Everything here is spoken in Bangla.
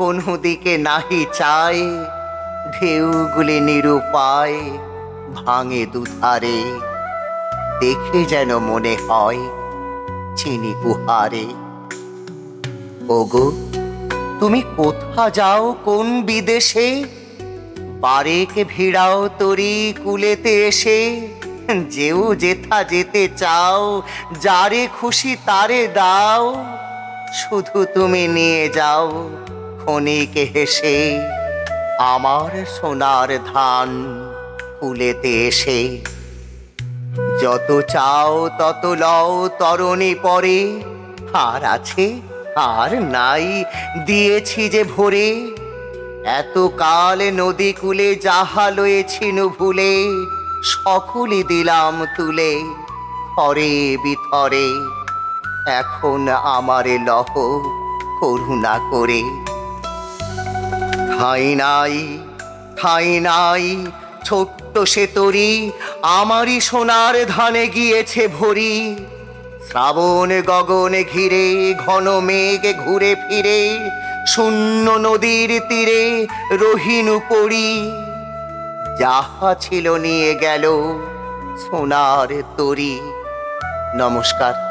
কোনো দিকে নাহি চায়। ঢেউগুলি নিরুপায় ভাঙে দুধারে। দেখে যেন মনে হয় চিনি উহারে। ওগো, তুমি কোথা যাও কোন বিদেশে? বারেকে ভিড়াও তরি কুলেতে এসে। যেও যেথা যেতে চাও, যারে খুশি তারে দাও। শুধু তুমি নিয়ে যাও। ক্ষণিকে হেসে, আমার সোনার ধান কুলেতে এসে। যত চাও তত লও, তরণী পরে, আর আছে, আর নাই, দিয়েছি যে ভরে। এত কাল নদী কূলে যাহা লয়েছিন ভুলে সকলে দিলাম তুলে, থরে বিথরে। এখন আমারে লহ করুণা করে। ঠাই নাই ঠাই নাই। ছোট্ট সে তরি আমারই সোনার ধানে গিয়েছে ভরি। শ্রাবণ গগনে ঘিরে, ঘন মেঘ ঘুরে ফিরে, শূন্য নদীর তীরে রহিনু পড়ি। যাহা ছিল নিয়ে গেল সোনার তরি। নমস্কার।